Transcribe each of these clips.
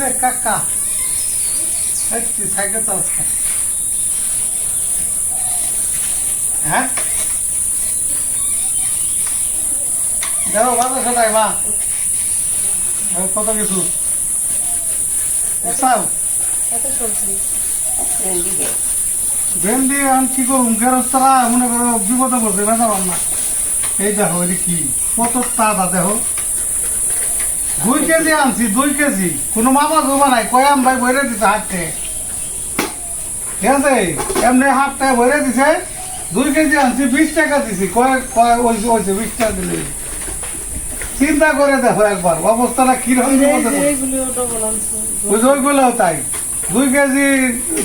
কিরে কাকা। তুই সাইকেল চালাস হ্যাঁ? দেখো বাজার সাদাই মা কত কিছু? ভেন্ডি আমি কি করুন গেরস্তারা মনে করো বিপদে পড়ছে বেচা না। এই দেখো এটা কি? কত তাজা দেখো। দুই কেজি আনছি দুই কেজি। কোনো মামা জমা নাই কয়াম ভাই বইরে দিছে হাটতে। ঠিক আছে? এমনি বইরে দিছে দুই কেজি আনছি বিশ টাকা দিছি। কয় কয় ওইছে ওইছে বিশ টাকা দিলে। চিন্তা করে দেখো একবার অবস্থাটা কীরকম বিপদে পড়ছে। এইগুলিও ডবল আনছে। ওই যে ওইগুলো তাই। দুই কেজি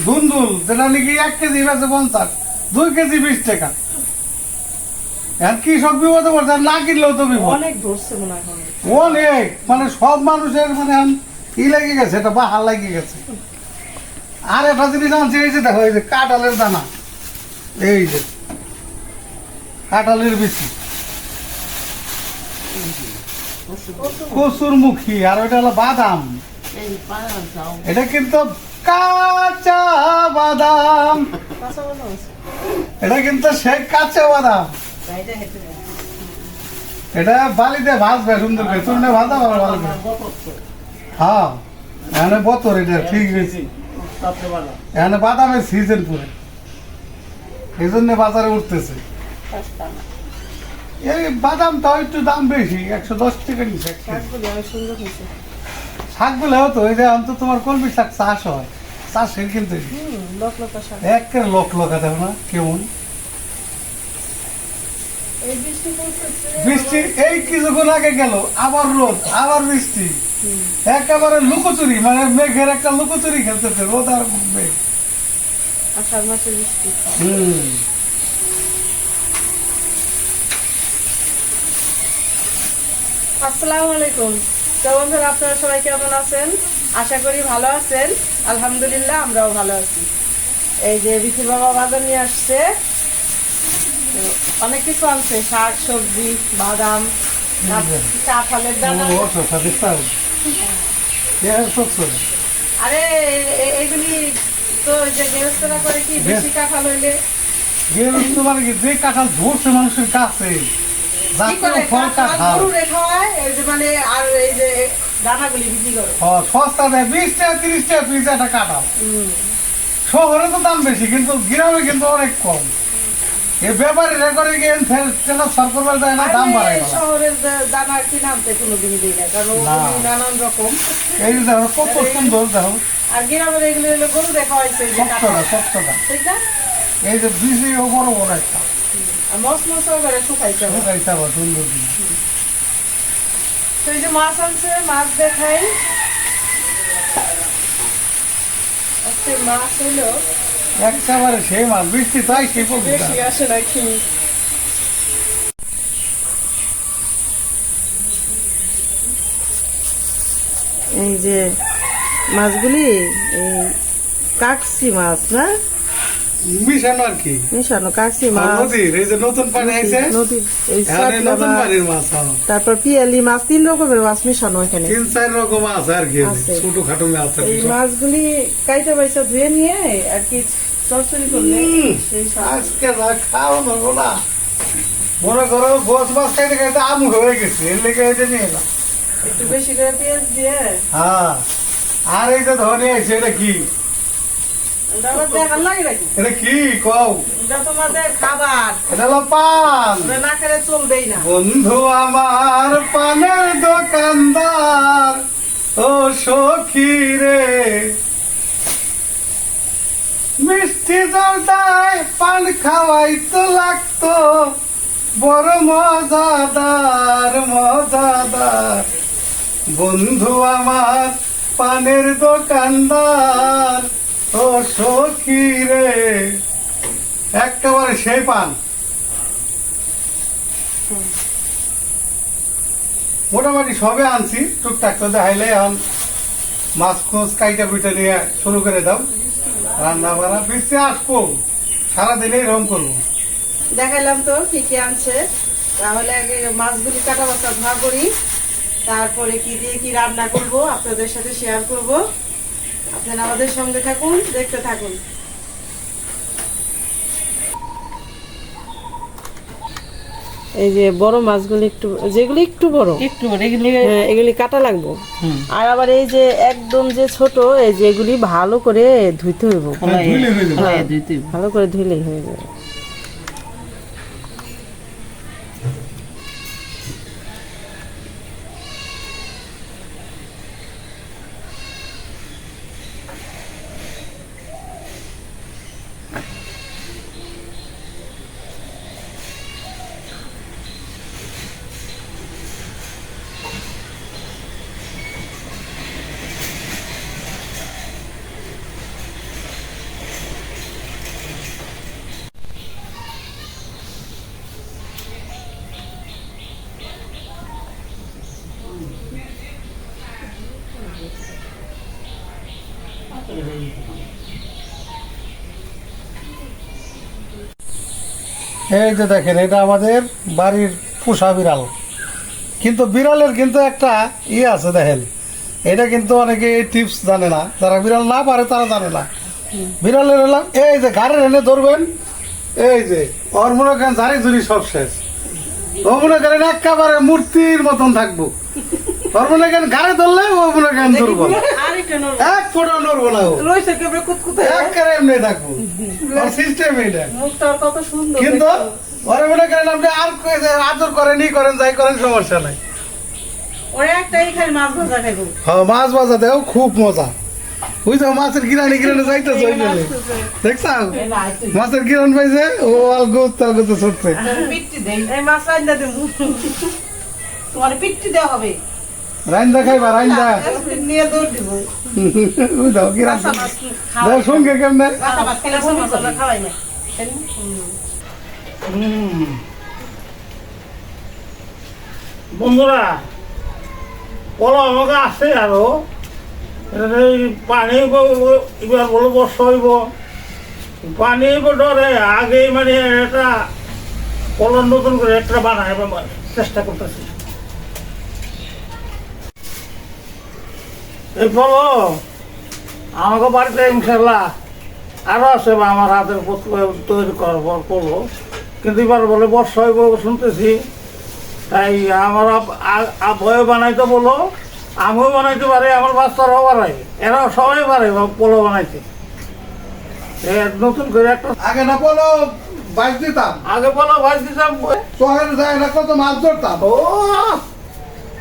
ধুন্দুল যেটা নাকি এক কেজি বেছে পঞ্চাশ দুই কেজি বিশ টাকা। এখন কি সব বিপদে পড়ছে? না কিনলেও তো বিপদ। অনেক ধরছে মনে হয় অনেক। মানে সব মানুষের মানে ই লেগে গেছে এটা বাহার লেগে গেছে। আর একটা জিনিস আনছে এই যে দেখো এই যে কাঁঠালের দানা। এই যে কাঁঠালের বিচি। কচুর মুখী আর ওইটা হলো বাদাম। এটা কিন্তু কাঁচা বাদাম। কাঁচা বাদাম আছে। এটা কিন্তু সে কাঁচা বাদাম। এটা বালিতে ভাজবে সুন্দর করে। চুনে ভাজা ভালো ভালো করে। হ্যাঁ এখানে বতর এটা ঠিক হয়েছে। এখানে বাদামের সিজন পুরে। এই জন্য বাজারে উঠতেছে। এই বাদামটা একটু দাম বেশি একশো দশ টাকা নিচ্ছে এক। শাকগুলি হতো এই যে অন্তত তোমার কলমি শাক চাষ হয়। চাষের কিন্তু হুম, লোক লোকা শাক। লোক লোকা দেখো না কেমন? বৃষ্টি এই কিছুক্ষণ আগে গেল আবার রোদ আবার বৃষ্টি। একেবারে লুকোচুরি মানে মেঘের একটা লুকোচুরি খেলতেছে রোদ আর মেঘ। আষাঢ় মাসের বৃষ্টি। হুম। আসসালামু আলাইকুম। তো বন্ধুরা আপনারা সবাই কেমন আছেন? আশা করি ভালো আছেন। আলহামদুলিল্লাহ আমরাও ভালো আছি। এই যে বিথির বাবা বাজার নিয়ে আসছে অনেক কিছু আনছে শাক সবজি বাদাম কাঁঠালের দানা আর এগুলি তো যে গেরস্তরা করে কি বেশি কাঁঠাল হইলে? মানে কি, যে কাঁঠাল ধরছে মানুষের কাছে হয় মানে আর এই যে দানাগুলি বিক্রি করে। সস্তা দেয় বিশ টাকা তিরিশ টাকা পিস একটা কাঁঠাল। শহরে তো দাম বেশি কিন্তু গ্রামে কিন্তু অনেক কম। এই ব্যাপারীরা করে গিয়ে ট্রেনার সরকার দেয় না? দাম বাড়ায় আরে শহরের দা- দানা কিনে আনতে কোনোদিনই দিই না কারণ ওগুলি নানান রকম। এই যে দেখো কত সুন্দর দেখো। আর গ্রামের এগুলো হলো গরু দেখা হয়েছে এই যে সপ্তটা কাঁঠাল। ঠিক না? এই যে বিজি বড় বড় একটা। আর মস মস করে শুকাইছে আবার। সুন্দর তো এই যে মাছ আনছে মাছ দেখাই। আজকে মাছ হলো। একেবারে সেই মাছ বৃষ্টি তাই সেই বেশি আসে নাকি? এই যে মাছগুলি এই কাকসি মাছ না? মিশানো আর কি। মিশানো কাকসি মাছ নদীর এই যে নতুন পানি আইছে? নদীর এই নতুন পানির মাছ হ্যাঁ। তারপর পিয়ালি মাছ তিন রকমের মাছ মিশানো এখানে। তিন চার রকম আছে আর কি ছোট খাটো মাছ এই মাছগুলি কাইটা পয়সা ধুয়ে নিয়ে আর কি চরচড়ি করলে। আজকে খাও না। মনে করো গোস মাছ খাইতে খাইতে আমু হয়ে গেছে এর লেগে এটা নিয়ে এলাম। একটু বেশি করে পেঁয়াজ দিয়ে। হ্যাঁ। আর এই যে ধনে আছে এটা কি? এটা কি কও? এটা তোমাদের খাবার। এটা পান। না খেলে চলবেই না। বন্ধু আমার পানের দোকানদার ও সখী রে। মিষ্টি জলদায় পান খাওয়াই তো লাগতো বড় মজাদার মজাদার। বন্ধু আমার পানের দোকানদার একেবারে সেই পান। মোটামুটি সবে আনছি, টুকটাক তো দেখাইলে এখন মাছ খোঁজ, কাইটা কুইটা নিয়ে শুরু করে দাও। রান্না বান্না বৃষ্টি আসব। সারাদিনে এরকম করব। দেখাইলাম তো কি কি আনছে। তাহলে আগে মাছগুলি কাটা বাচ্চা ধোয়া করি। তারপরে কি দিয়ে কি রান্না করব, আপনাদের সাথে শেয়ার করব। আপনারা আমাদের সঙ্গে থাকুন দেখতে থাকুন। এই যে বড় মাছগুলো একটু যেগুলি একটু বড়। একটু এগুলি হ্যাঁ এগুলি কাটা লাগবো। হুম। আর আবার এই যে একদম যে ছোট এই যে এগুলি ভালো করে ধুইতে হইব। হ্যাঁ, ভালো করে ধুইলেই হয়ে যাবে। এই যে দেখেন, এটা আমাদের বাড়ির পোষা বিড়াল। কিন্তু বিড়ালের কিন্তু একটা ইয়ে আছে দেখেন, এটা কিন্তু অনেকে টিপস জানে না। যারা বিড়াল না পারে, তারা জানে না। বিড়ালের হলাম এই যে ঘাড়ের এনে ধরবেন, এই যে ওর মনে করেন ঝাড়ি ঝুড়ি সব শেষ। ও মনে করেন একেবারে মূর্তির মতন থাকব। ওর মনে করেন ঘাড়ে ধরলে ও মনে করেন আর এক ফোটা নড়বো না ও। কেবল কুতকুতে? একেবারে এমনি থাকব। ওর সিস্টেম এটা মুখটা কত সুন্দর কিন্তু। ওরা মনে করেন আপনি আর আদর করেন ই করেন যাই করেন সমস্যা নাই। ওরা একটাই খালি মাছ ভাজা খাইবো হ্যাঁ মাছ ভাজা দেও খুব মজা। বুঝছ মাছের গিরানি গিরানি যাইতেছে ওই জন্য দেখছাও? মাছের গিরান পাইছে ও ছুটছে। দেই। এই মাছ দেবো। তোমার পিট্টি দেওয়া হবে। রাইন্দা খাইবা, রাইন্দা। নিয়ে কেমনে? বন্ধুরা বলো আমাকে আছে আরও। পানি এবার বলো, বর্ষা হইব। পানি ডরে আগে মানে এটা কলম নতুন করে একটা বানায় চেষ্টা করতেছি। এই বলো আমাকে বাড়িতে ইনশাল্লাহ আরও আছে বা আমার হাতের তৈরি করব করব কিন্তু এবার বলে বর্ষা হইব শুনতেছি। তাই আমার আপ- আ- আ- বানাইতে বলো আমিও বানাইতে পারি আমার বাচ্চারাও বানাই এরাও সবাই পারে পোলো বানাইতে নতুন করে একটা আগে না বলো বাইক দিতাম। আগে বলো ভাই দিতাম। চোখের যায় না কত মাছ ধরতাম। ও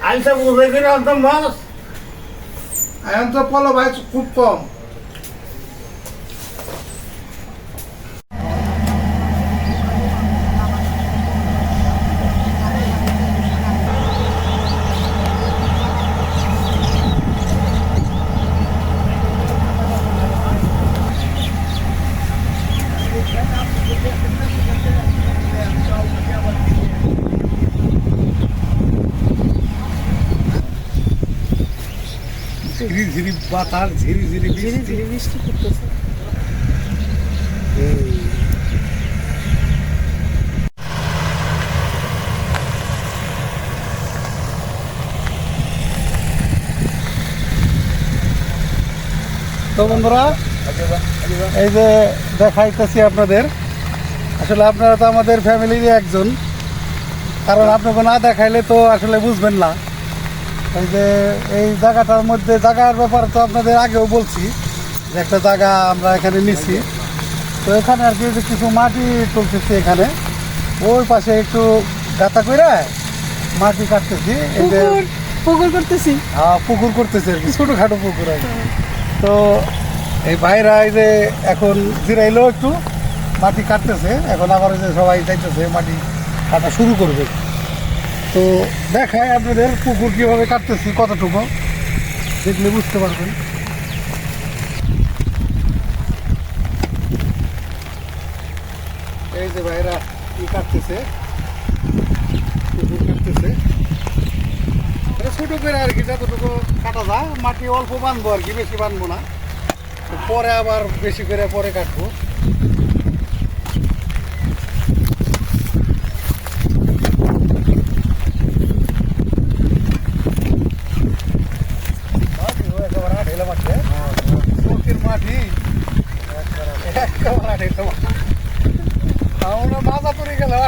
আইসা বুঝে কিনে আনতাম মাছ। এখন তো পলো ভাই খুব কম ঝিরি ঝিরি বাতাস ঝিরি ঝিরি ধীরে ধীরে বৃষ্টি করতেছে তো বন্ধুরা এই যে দেখাইতেছি আপনাদের আসলে আপনারা তো আমাদের ফ্যামিলির একজন কারণ আপনাকে না দেখাইলে তো আসলে বুঝবেন না। এই যে এই জায়গাটার মধ্যে জায়গার ব্যাপারে তো আপনাদের আগেও বলছি যে একটা জায়গা আমরা এখানে নিছি। তো এখানে আর কি কিছু মাটি তুলতেছি এখানে। ওই পাশে একটু গাতা করে মাটি কাটতেছি। এই যে পুকুর পুকুর করতেছি। হ্যাঁ, পুকুর করতেছে আর কি ছোটোখাটো পুকুর আর তো এই ভাইরা এই যে এখন জিরাইলো একটু মাটি কাটতেছে। এখন আবার যে সবাই যাইতেছে মাটি কাটা শুরু করবে। তো দেখায় আপনাদের পুকুর কীভাবে কাটতেছি, কতটুকু? দেখলে বুঝতে পারবেন। এই যে ভাইরা কি কাটতেছে, পুকুর কাটতেছে। ছোট করে আর কি, যতটুকু কাটা যায়, মাটি অল্প বানবো আর কি, বেশি বানবো না। পরে আবার বেশি করে পরে কাটবো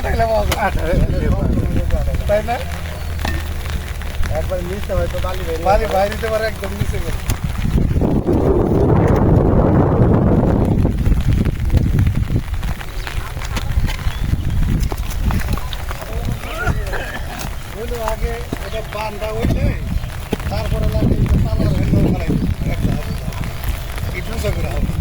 খাইলে মজা তাই না একবার নিচে হয়তো বালি বেরিয়ে বাড়ি বাইরে দিতে পারে একদম নিচে করে। হইল আগে ওটা বানটা হইলে তারপরে লাগে এই যে তালার হইল ফেলাই দিবে, একটা হাতে। একটু উঁচা করে হবে।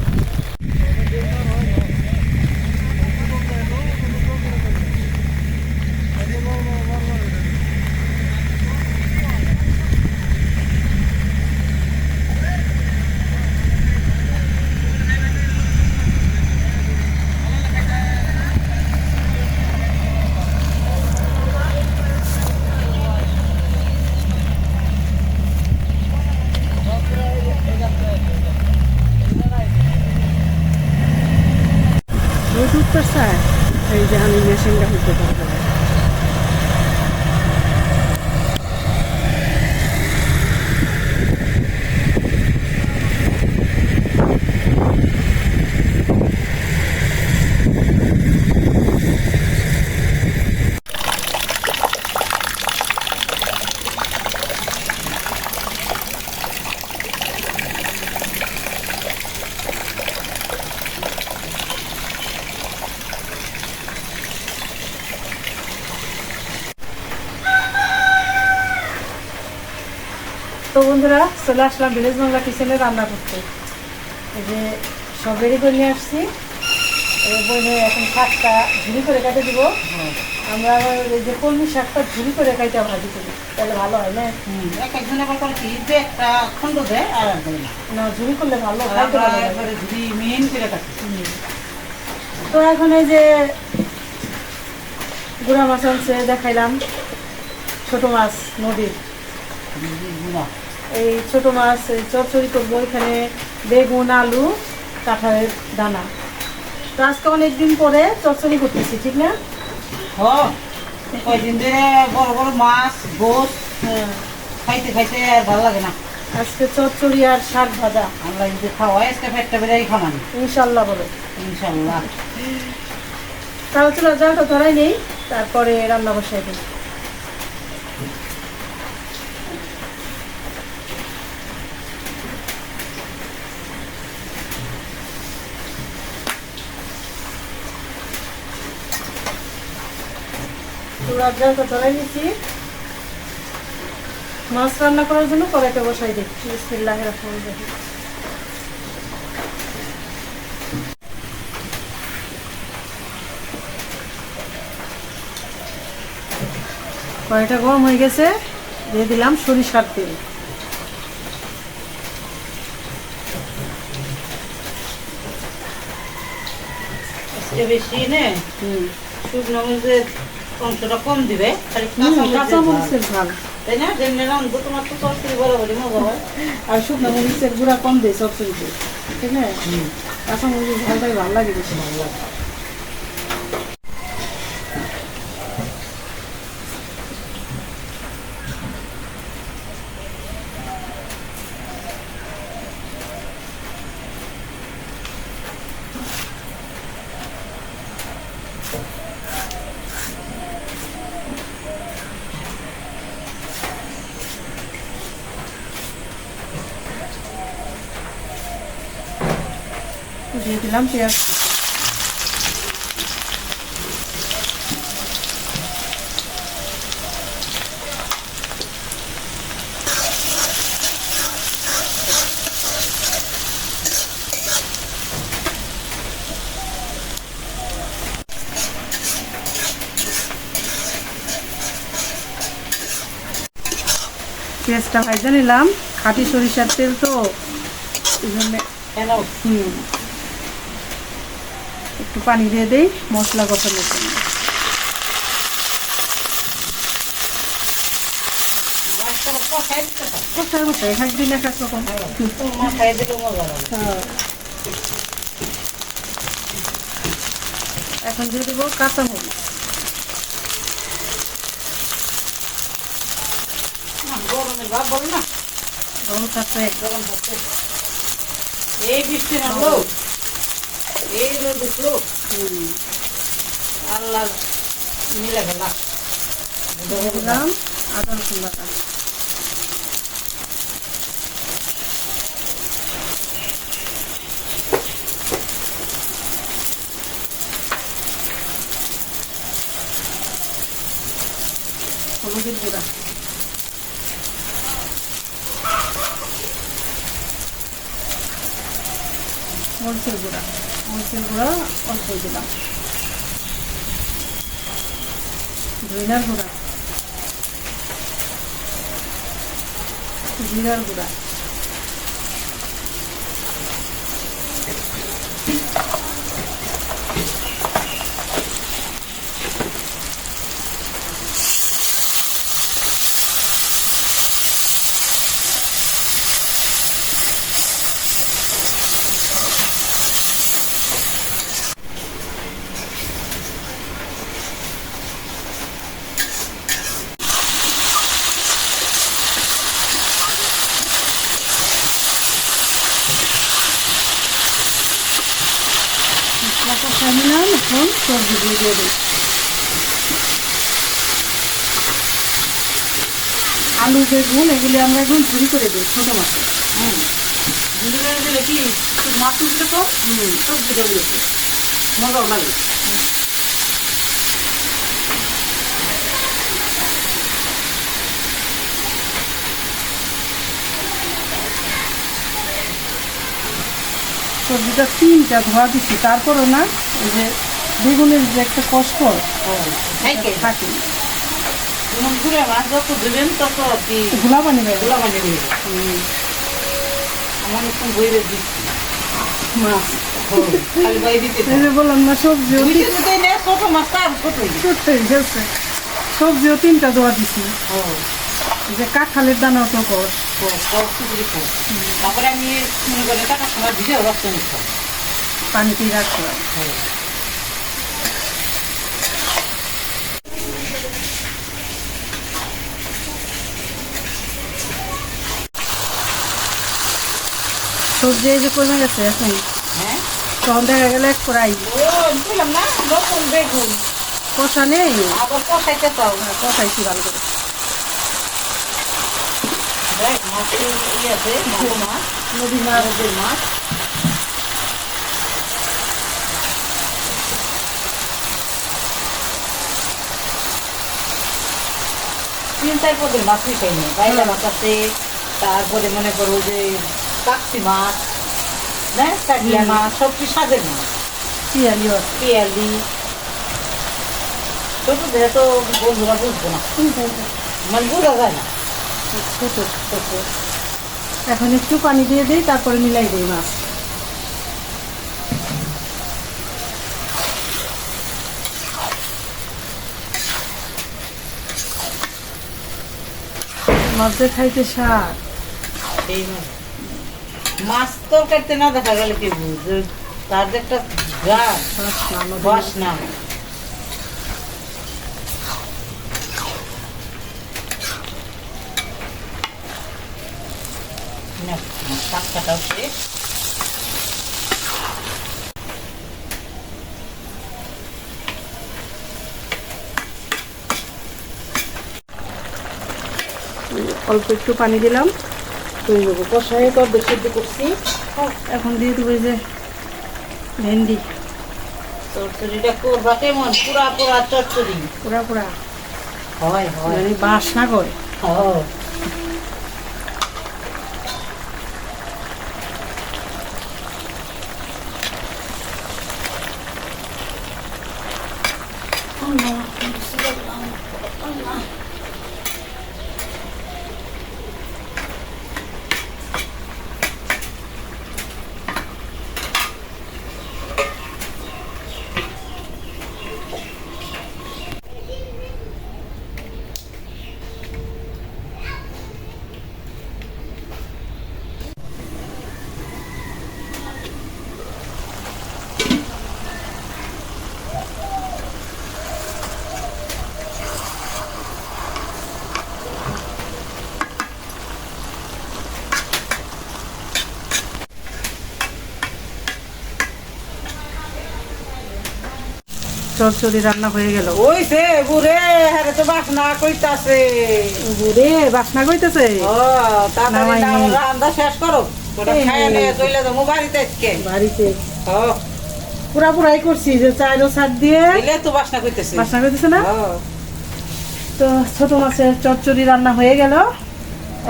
রোদ উঠতেছে এই যে আমি মেশিনটা হইতে পারব তো বন্ধুরা চলে আসলাম ভিলেজ বাংলা কিচেনে রান্না করতে। এই যে সব রেডি করে নিয়ে আসছি। বইনে এখন শাকটা ঝুড়ি করে কেটে দিব। আমরা আবার এই যে কলমি শাকটা ঝুড়ি করে কাইটা ভাজি করি তাহলে ভালো হয় না? এক একজন আবার করে কি যে একটা খন্ড দেয় আর না। ঝুড়ি করলে ভালো খাইতে ঝুড়ি করে কাটি। তো এখন এই যে গুড়া মাছ আনছে দেখাইলাম। ছোট মাছ নদীর গুঁড়া। এই ছোট মাছ চচ্চড়ি করব এখানে বেগুন আলু কাঁঠালের দানা। তো আজকে অনেকদিন পরে চচ্চড়ি করতেছি ঠিক না? কয়দিন ধরে বড় বড় মাছ গোস হ্যাঁ। খাইতে খাইতে আর ভালো লাগে না। আজকে চচ্চড়ি আর শাক ভাজা। আমরা যদি খাওয়াই আজকে পেটটা বেড়াই খামানি ইনশাল্লাহ বলে। ইনশাল্লাহ। তাহলে চলো জলটা ধরাই নেই। তারপরে রান্না বসাই দিই মাছ রান্না করার জন্য কড়াইটা বসাই দিই। বিসমিল্লাহ রহমান রহিম। কড়াইটা গরম হয়ে গেছে দিয়ে দিলাম সরিষার তেল। বেশি নে? হুম। শুকনো মরিচের অংশটা কম দিবে। ঝাল। তাই না? যেমনি রান্ধবো তোমার তো তরকারি বরাবরই মজা হয়। আর শুকনো মরিচের গুঁড়া কম দেয় চচ্চড়িতে ঠিক না কাঁচা মরিচের ঝালটাই ভালো লাগে বেশি। ভালো লাগে। দিয়ে দিলাম পেঁয়াজ। পেঁয়াজটা ভাজা নিলাম। খাঁটি সরিষার তেল তো এই জন্য হুম। একটু পানি দিয়ে দেই, মশলা কষানোর জন্য। একদিন হ্যাঁ। এখন দিয়ে দেবো কাঁচামরিচ। গরমের ভাব বলে না। গরম কাঁচা গরম থাকতে এই বৃষ্টি না এই রোদ লোক আল্লাহ মিলে গেলাম দিলাম আদা রসুন বাটা হলুদের গুঁড়া। মরিচের মরিচের গুঁড়া অল্প দিলাম। ধইনার গুঁড়া। জিরার গুঁড়া। কষা নিলাম এখন সবজি দিয়ে দিই আলু বেগুন এগুলি আমরা এখন ঝুড়ি করে দিই ছোটো মাছে। ঝুড়ি করে দিলে কি? মাছ উঠলে তো? সবজি দেবে মজাও লাগে সবজিটা তিনটা ধোয়া দিচ্ছি তারপরও না ওই যে বেগুনের যে একটা কষ্ট থাকে পানি আমার একটু বইরে দিচ্ছি। মাছ। খালি বাই দিতে বললাম না সবজিও সবজিও তিনটা ধোয়া দিছি। যে কাঁঠালের দানাও তো কর তারপরে আমি মনে করি টাকার সময় ভিজে রক্ত নিচ্ছি পানিতেই রাখতে হয় সবজি এই যে কমে গেছে এখন। হ্যাঁ? তখন দেখা গেলে এক কড়াই। কষা নেই? কষাইতে চাও? কষাইছি ভালো করে। দেখ ইয়ে আছে মাছ নদী মাছ মাছ। তিন চার পদের মাছই খাই নি বাইলা মাছ আছে তারপরে মনে করো যে কাকসি মাছ না কাটলা মাছ সব কি স্বাদের মাছ? পিয়ালি পিয়ালি। ছোট দেহে তো বন্ধুরা বুঝব না। মানে বোঝা যায় না। ছোট ছোট এখন একটু পানি দিয়ে দিই তারপরে মিলাই দিই মাছ। মাছ দিয়ে খাইতে স্বাদ। এই। মাছ তরকারিতে না দেখা গেলে কি বুঝ তার একটা গান বাসনা, নদীর বাস না শাক কাটাও শেষ অল্প একটু পানি দিলাম। তুই দেবো কষাই তো সেদ্ধ করছি। এখন দিয়ে দেবো যে ভেন্ডি। চচ্চড়িটা করবা কেমন? পুরা পুরা চচ্চড়ি। পুরা পুরা। হয় হয়। মানে বাসনা করে? হয়। চচ্চড়ি রান্না হয়ে গেল। ওই সে বুড়ে হারে তো বাসনা কইতাছে। রে বাসনা কইতেছে? ও তাড়াতাড়ি। রান্না শেষ করো। ওটা নে। নিয়ে চলে যাব বাড়িতে আজকে। বাড়িতে। ও। পুরা পুরাই করছি যে চাইলো ছাড় দিয়ে। তো বাসনা কইতেছে। বাসনা কইতেছে না? তো ছোট মাছের চচ্চড়ি রান্না হয়ে গেল।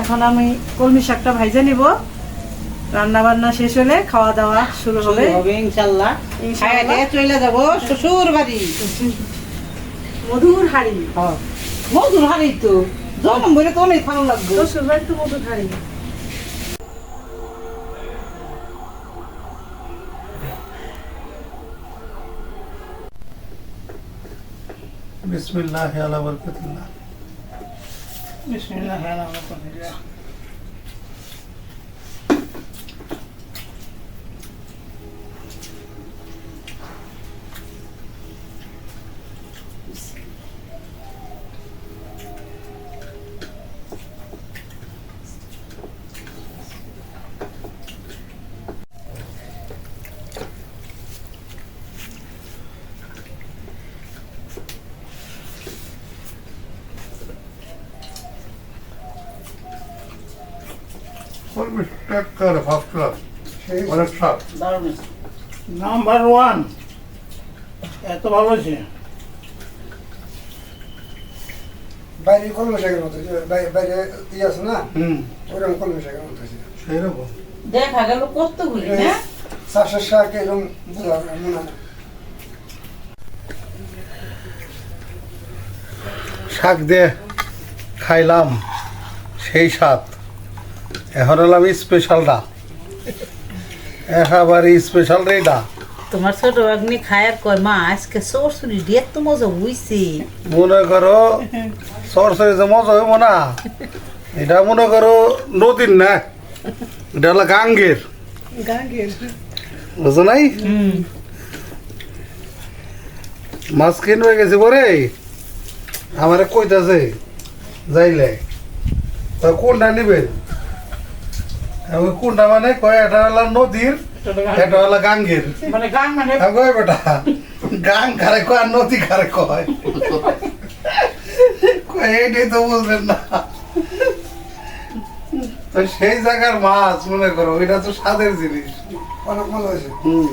এখন আমি কলমি শাকটা ভাইজে নিব। রান্না বান্না শেষ হলে খাওয়া দাওয়া শুরু হবে ইনশাল্লাহ। চলে যাব শ্বশুর বাড়ি। মধুর হাড়ি। মধুর হারি তো। জন্ম বলে তো অনেক ভালো লাগবে। শ্বশুর বাড়ি তো মধুর হাড়ি। বিসমিল্লাহ আলা বরকতুল্লাহ। বিসমিল্লাহ রহমানির রহিম। করে ফার্স্ট ক্লাস অনেক স্বাদ নাম্বার ওয়ান এত ভালো হয়েছে। বাইরে কলমে শাকের মতো বাইরে ইয়ে আছে না? হুম। ওরকম কলমে শাকের মতো হয়েছে। সেই রকম দেখা গেল কতগুলি না চাষের শাক এরকম বুঝলাম না মনে হয় শাক দিয়ে খাইলাম সেই স্বাদ। এখন হলাম স্পেশালটা একেবারে স্পেশাল রেটা তোমার ছোট অগ্নি খায়ার কয় মা আজকে সরসরি দিয়ে তো মজা হইছে। মনে করো সরসরি যে মজা হইব না এটা মনে করো নদীর না এটা হলো গাঙ্গের। গাঙ্গের। বুঝো নাই? মাছ কিনবে গেছি পরে? আমারে কইতাছে যাইলে। তা কোনটা নিবেন? কোনটা মানে? কয় এটা হলো নদীর এটা হলো গাঙ্গের। মানে মানে? আমি বেটা? গাং কারে কয় আর নদী কারে কয়? কয় এইটাই তো বুঝলেন না। তো সেই জায়গার মাছ মনে করো এটা তো স্বাদের জিনিস। অনেক মজা হুম।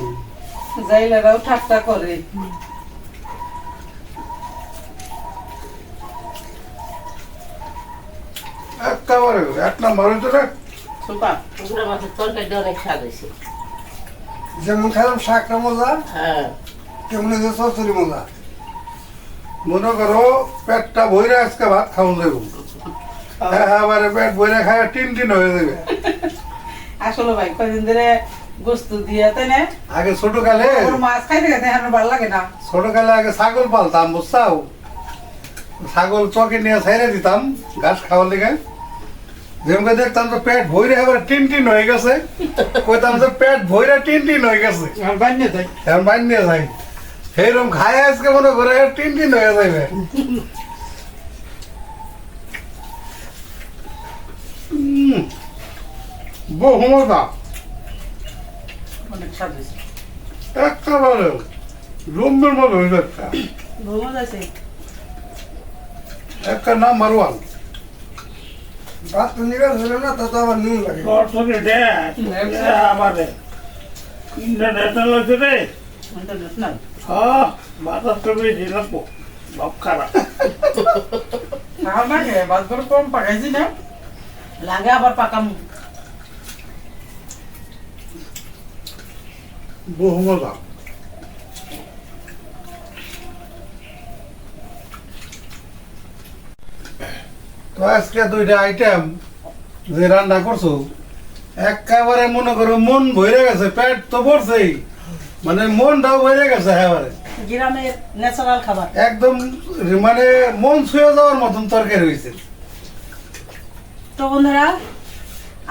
জাইলারাও ঠাট্টা করে। একেবারে এক নাম্বার হইতো রে সুপার। পুকুরা মাছের তরকারিটা অনেক স্বাদ হয়েছে। যেমন খাইলাম শাকটা মজা হ্যাঁ। তেমন চচ্চড়ি মজা। মনে করো পেটটা ভইরা আজকে ভাত খাওয়া যাব একেবারে পেট ভইরা খায় টিন টিন হয়ে যাবে আসলে ভাই ধরে গোস্ত দিয়ে তাই না? আগে ছোট কালে মাছ খাইতে খাইতে এখন ভালো লাগে না। ছোট কালে আগে ছাগল পালতাম বুঝছাও? ছাগল চকে নিয়ে ছাইরে দিতাম ঘাস খাওয়ার লেগে। যেমন দেখতাম তো পেট ভইরে এবার টিন টিন হয়ে গেছে কইতাম যে পেট ভইরা টিন টিন হয়ে গেছে। আর বানিয়ে যাই। এখন বাইন যাই। সেইরকম খায় আজকে মনে করে টিন টিন হয়ে যাবে উম, বহু মজা অনেক স্বাদ হয়েছে একেবারে রুমের মতো হয়ে যাচ্ছে। একটা নাম্বার ওয়ান। ভাত তো নিরাশ না তা তো আবার নুন লাগে। সরসরি ড্যাস আবার ইন্টারনেট লাগছে রে? ইন্টারনেট নাই। হ্যাঁ বাতাসটা বেশি লাগবো ভাব খারাপ। খাওয়া লাগে বাদ করে কম পাকাইছি না? লাগে আবার পাকাম। বহু মজা। তো আজকে দুইটা আইটেম যে রান্না করছ একেবারে মনে করো মন ভরে গেছে পেট তো ভরছেই। মানে মনটাও ভরে গেছে একেবারে। গ্রামের ন্যাচারাল খাবার। একদম মানে মন ছুঁয়ে যাওয়ার মতন তরকারি হয়েছে। তো বন্ধুরা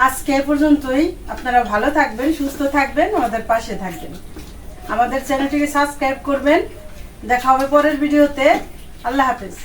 আজকে পর্যন্তই। আপনারা ভালো থাকবেন সুস্থ থাকবেন আমাদের পাশে থাকবেন। আমাদের চ্যানেলটিকে সাবস্ক্রাইব করবেন। দেখা হবে পরের ভিডিওতে। আল্লাহ হাফেজ।